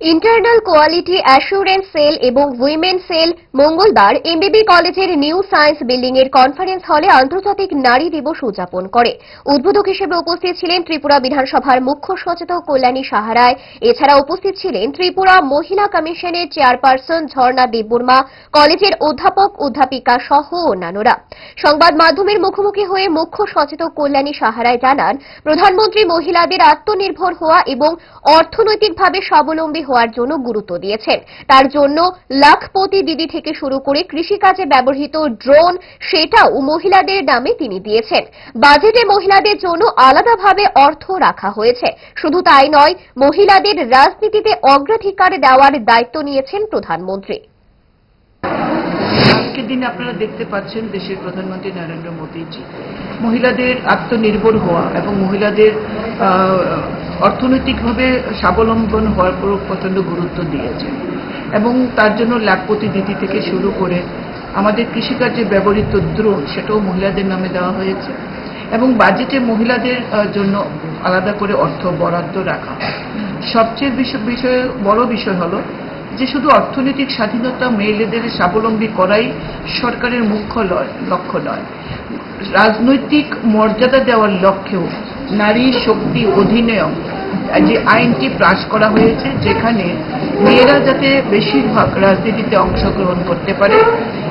Internal quality assurance cell এবং women cell মঙ্গলবার MBB কলেজের নিউ সায়েন্স বিল্ডিং এর কনফারেন্স হলে আন্তর্জাতিক নারী দিবস উদযাপন করে। উদ্বোধক হিসেবে উপস্থিত ছিলেন ত্রিপুরা বিধানসভার মুখ্য সচেতক কল্যাণী সাহারায় এছাড়া উপস্থিত ছিলেন ত্রিপুরা মহিলা কমিশনের চেয়ারপারসন ঝর্ণা দেববর্মা, কলেজের অধ্যাপক অধ্যাপিকা সহ অন্যান্যরা। সংবাদ মাধ্যমের মুখোমুখি হয়ে মুখ্য সচেতক কল্যাণী সাহারায় জানান, প্রধানমন্ত্রী মহিলাদের আত্মনির্ভর হওয়া এবং অর্থনৈতিকভাবে স্বাবলম্বী হওয়ার জন্য গুরুত্ব দিয়েছেন। তার জন্য লাখপতি দিদি থেকে শুরু করে কৃষিকাজে ব্যবহৃত ড্রোন, সেটাও মহিলাদের নামে তিনি দিয়েছেন। বাজেটে মহিলাদের জন্য আলাদাভাবে অর্থ রাখা হয়েছে। শুধু তাই নয়, মহিলাদের রাজনীতিতে অগ্রাধিকার দেওয়ার দায়িত্ব নিয়েছেন প্রধানমন্ত্রী। আজকের দিনে আপনারা দেখতে পাচ্ছেন দেশের প্রধানমন্ত্রী নরেন্দ্র মোদীজি। মহিলাদের আত্মনির্ভর হওয়া এবং মহিলাদের অর্থনৈতিকভাবে স্বাবলম্বন হওয়ার উপর প্রচণ্ড গুরুত্ব দিয়েছেন এবং তার জন্য লাখপতি দিদি থেকে শুরু করে আমাদের কৃষিকাজে ব্যবহৃত দ্রোণ সেটাও মহিলাদের নামে দেওয়া হয়েছে। এবং বাজেটে মহিলাদের জন্য আলাদা করে অর্থ বরাদ্দ রাখা সবচেয়ে বিষয়ে, বড় বিষয় হলো যে শুধু অর্থনৈতিক স্বাধীনতা মেয়েদের স্বাবলম্বী করাই সরকারের মুখ্য লক্ষ্য নয়। রাজনৈতিক মর্যাদা দেওয়ার লক্ষ্যেও নারী শক্তি অধিনিয়ম, যে আইনটি পাশ করা হয়েছে, যেখানে মেয়েরা যাতে বেশিরভাগ রাজনীতিতে অংশগ্রহণ করতে পারে,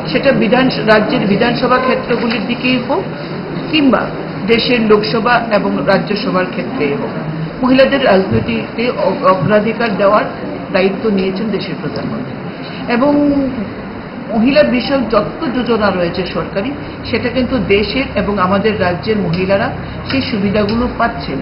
সেটা বিধান, রাজ্যের বিধানসভা ক্ষেত্রগুলির দিকেই হোক, কিংবা দেশের লোকসভা এবং রাজ্যসভার ক্ষেত্রেই হোক। মহিলাদের রাজনীতিতে অগ্রাধিকার দেওয়ার দায়িত্ব নিয়েছেন দেশের প্রধানমন্ত্রী। এবং মহিলার বিষয়ক যত যোজনা রয়েছে সরকারি। সেটা কিন্তু দেশের এবং আমাদের রাজ্যের মহিলারা সেই সুবিধাগুলো পাচ্ছেন।